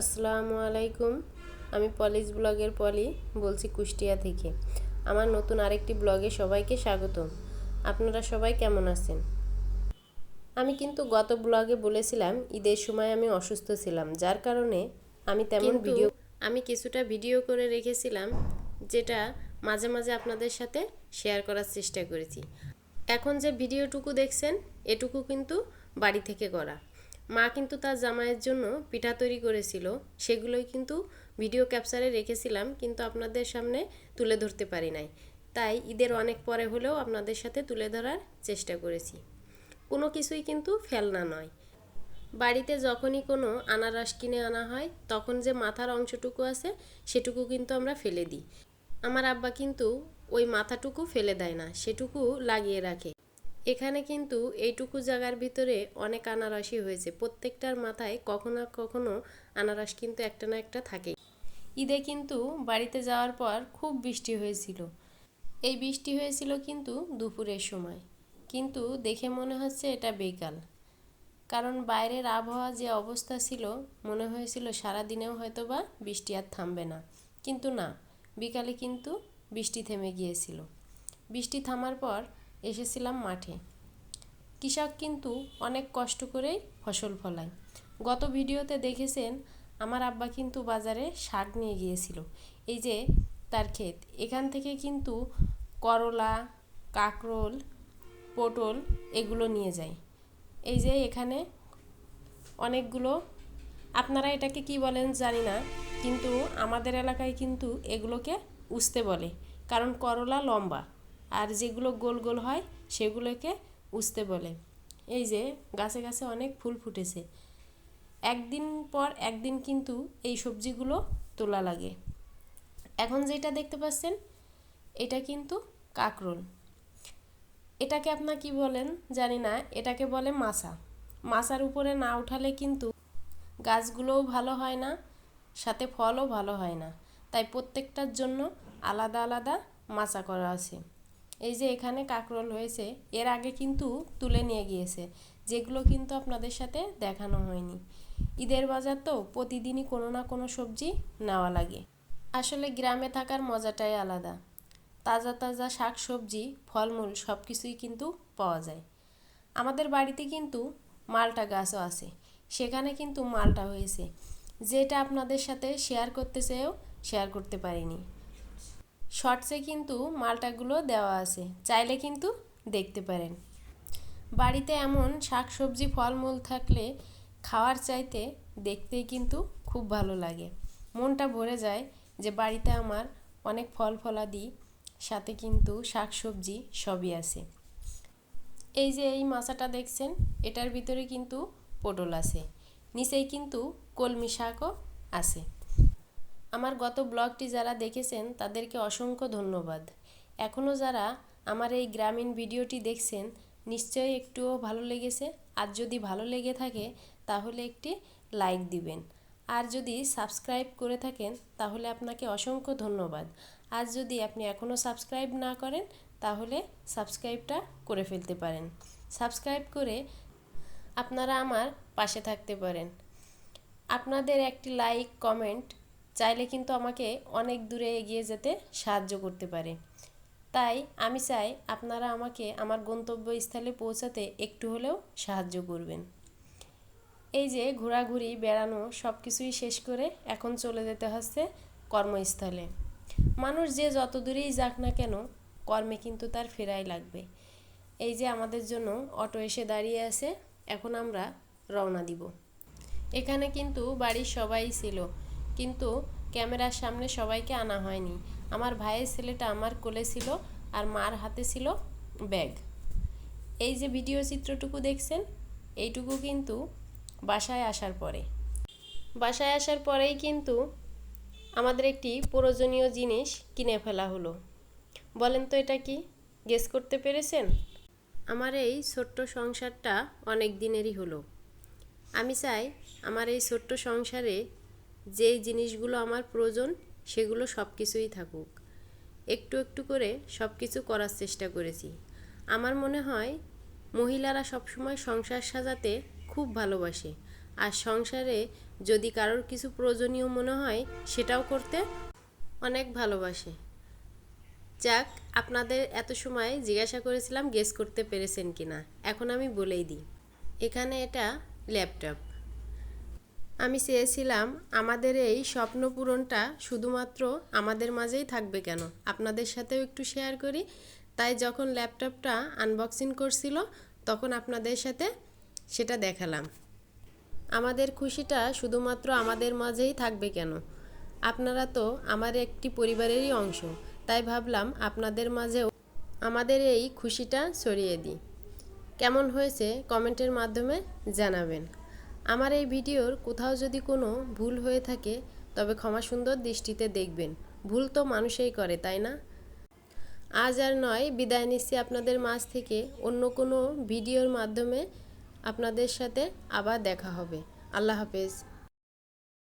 আসসালামু আলাইকুম। আমি পলিস ব্লগের পলি বলছি কুষ্টিয়া থেকে। আমার নতুন আরেকটি ব্লগে সবাইকে স্বাগতম। আপনারা সবাই কেমন আছেন? আমি কিন্তু গত ব্লগে বলেছিলাম ঈদের সময় আমি অসুস্থ ছিলাম। যার কারণে আমি তেমন ভিডিও আমি কিছুটা ভিডিও করে রেখেছিলাম যেটা মাঝে মাঝে আপনাদের সাথে শেয়ার করার চেষ্টা করেছি। এখন যে ভিডিওটুকু দেখছেন এটুকু কিন্তু বাড়ি থেকে করা। মা কিন্তু তার জামাইয়ের জন্য পিঠা তৈরি করেছিল। সেগুলোই কিন্তু ভিডিও ক্যাপচারে রেখেছিলাম, কিন্তু আপনাদের সামনে তুলে ধরতে পারি নাই। তাই ঈদের অনেক পরে হলেও আপনাদের সাথে তুলে ধরার চেষ্টা করেছি। কোনো কিছুই কিন্তু ফেলনা নয়। বাড়িতে যখনই কোনো আনারস কিনে আনা হয়, তখন যে মাথার অংশটুকু আছে, সেটুকু কিন্তু আমরা ফেলে দিই। আমার আব্বা কিন্তু ওই মাথাটুকু ফেলে দেয় না, সেটুকু লাগিয়ে রাখে। এখানে কিন্তু এইটুকু জায়গার ভিতরে অনেক আনারসই হয়েছে। প্রত্যেকটার মাথায় কখনো কখনো আনারস কিন্তু একটা না একটা থাকেই। ঈদে কিন্তু বাড়িতে যাওয়ার পর খুব বৃষ্টি হয়েছিল। এই বৃষ্টি হয়েছিল কিন্তু দুপুরের সময়। কিন্তু দেখে মনে হচ্ছে এটা বেকাল। কারণ বাইরের আবহাওয়া যে অবস্থা ছিল, মনে হয়েছিল সারা দিনেও হয়তো বা বৃষ্টি আর থামবে না। কিন্তু না, বিকালে কিন্তু বৃষ্টি থেমে গিয়েছিল। বৃষ্টি থামার পর এসেছিলাম মাঠে। কৃষক কিন্তু অনেক কষ্ট করেই ফসল ফলায়। গত ভিডিওতে দেখেছেন, আমার আব্বা কিন্তু বাজারে শাক নিয়ে গিয়েছিল। এই যে তার ক্ষেত, এখান থেকে কিন্তু করলা, কাকরোল, পটল এগুলো নিয়ে যায়। এই যে এখানে অনেকগুলো, আপনারা এটাকে কি বলেন জানি না, কিন্তু আমাদের এলাকায় কিন্তু এগুলোকে উস্তে বলে, কারণ করলা লম্বা। আর যেগুলো গোল গোল হয়, সেগুলোকে উস্তে বলে। এই যে, গাছে গাছে অনেক ফুল ফুটেছে। একদিন পর একদিন কিন্তু এই সবজিগুলো তোলা লাগে। এখন যেটা দেখতে পাচ্ছেন, এটা কিন্তু কাকরোল। এটাকে আপনার কি বলেন, জানি না, এটাকে বলে মাছা। মাছার উপরে না উঠালে কিন্তু গাছগুলোও ভালো হয় না, সাথে ফলও ভালো হয় না। তাই প্রত্যেকটার জন্য আলাদা আলাদা মাচা করা আছে। এই যে এখানে কাকরোল হয়েছে, এর আগে কিন্তু তুলে নিয়ে গিয়েছে, যেগুলো কিন্তু আপনাদের সাথে দেখানো হয়নি। ঈদের বাজার তো প্রতিদিনই কোনো না কোনো সবজি নেওয়া লাগে। আসলে গ্রামে থাকার মজাটাই আলাদা। তাজা তাজা শাক সবজি ফলমূল সব কিছুই কিন্তু পাওয়া যায়। আমাদের বাড়িতে কিন্তু মালটা গাছও আছে। সেখানে কিন্তু মালটা হয়েছে। যেটা আপনাদের সাথে শেয়ার করতে চেয়েও শেয়ার করতে পারিনি। শর্টসে কিন্তু মালটাগুলো দেওয়া আছে। চাইলে কিন্তু দেখতে পারেন। বাড়িতে এমন শাক সবজি ফলমূল থাকলে খাওয়ার চাইতে দেখতেই কিন্তু খুব ভালো লাগে। মনটা ভরে যায় যে বাড়িতে আমার অনেক ফল ফলাদি, সাথে কিন্তু শাক সবজি সবই আছে। এই যে এই মাছাটা দেখছেন, এটার ভিতরে কিন্তু পটল আছে। নিচেই কিন্তু কলমি শাকও আছে। আমার গত ব্লগটি যারা দেখেছেন, তাদেরকে অসংখ্য ধন্যবাদ। এখনও যারা আমার এই গ্রামীণ ভিডিওটি দেখছেন, নিশ্চয়ই একটুও ভালো লেগেছে। আর যদি ভালো লেগে থাকে, তাহলে একটি লাইক দিবেন। আর যদি সাবস্ক্রাইব করে থাকেন, তাহলে আপনাকে অসংখ্য ধন্যবাদ। আর যদি আপনি এখনও সাবস্ক্রাইব না করেন, তাহলে সাবস্ক্রাইবটা করে ফেলতে পারেন। সাবস্ক্রাইব করে আপনারা আমার পাশে থাকতে পারেন। আপনাদের একটি লাইক, কমেন্ট চাইলে কিন্তু আমাকে অনেক দূরে এগিয়ে যেতে সাহায্য করতে পারে। তাই আমি চাই আপনারা আমাকে আমার গন্তব্যস্থলে পৌঁছাতে একটু হলেও সাহায্য করবেন। এই যে ঘোরাঘুরি, বেড়ানো সব কিছুই শেষ করে এখন চলে যেতে হচ্ছে কর্মস্থলে। মানুষ যে যত দূরেই যাক না কেন কর্মে কিন্তু তার ফেরাই লাগবে। এই যে আমাদের জন্য অটো এসে দাঁড়িয়ে আছে, এখন আমরা রওনা দিব। এখানে কিন্তু বাড়ির সবাই ছিল। কিন্তু ক্যামেরার সামনে সবাইকে আনা হয়নি। আমার ভাইয়ের ছেলেটা আমার কোলে ছিল আর মার হাতে ছিল ব্যাগ। এই যে ভিডিও চিত্রটুকু দেখছেন, এইটুকু কিন্তু বাসায় আসার পরে। বাসায় আসার পরেই কিন্তু আমাদের একটি প্রয়োজনীয় জিনিস কিনে ফেলা হলো। বলেন তো এটা কি? গেস করতে পেরেছেন? আমার এই ছোট্ট সংসারটা অনেক দিনেরই হলো। আমি চাই আমার এই ছোট্ট সংসারে যেই জিনিসগুলো আমার প্রয়োজন, সেগুলো সব কিছুই থাকুক। একটু একটু করে সব কিছু করার চেষ্টা করেছি। আমার মনে হয়, মহিলারা সবসময় সংসার সাজাতে খুব ভালোবাসে। আর সংসারে যদি কারোর কিছু প্রয়োজনীয় মনে হয়, সেটাও করতে অনেক ভালোবাসে। যাক, আপনাদের এত সময় জিজ্ঞাসা করেছিলাম গেস করতে পেরেছেন কি না এখন আমি বলেই দিই। এখানে এটা ল্যাপটপ। আমি চেয়েছিলাম আমাদের এই স্বপ্ন পূরণটা শুধুমাত্র আমাদের মাঝেই থাকবে কেন? আপনাদের সাথেও একটু শেয়ার করি। তাই যখন ল্যাপটপটা আনবক্সিং করছিল, তখন আপনাদের সাথে সেটা দেখালাম। আমাদের খুশিটা শুধুমাত্র আমাদের মাঝেই থাকবে কেন? আপনারা তো আমার একটি পরিবারেরই অংশ, তাই ভাবলাম আপনাদের মাঝেও আমাদের এই খুশিটা ছড়িয়ে দিই। কেমন হয়েছে কমেন্টের মাধ্যমে জানাবেন। আমার এই ভিডিওর কোথাও যদি কোনো ভুল হয়ে থাকে, তবে ক্ষমা সুন্দর দৃষ্টিতে দেখবেন। ভুল তো মানুষেই করে, তাই না? আজ আর নয়, বিদায় নিচ্ছি আপনাদের মাঝ থেকে। অন্য কোনো ভিডিওর মাধ্যমে আপনাদের সাথে আবার দেখা হবে। আল্লাহ হাফেজ।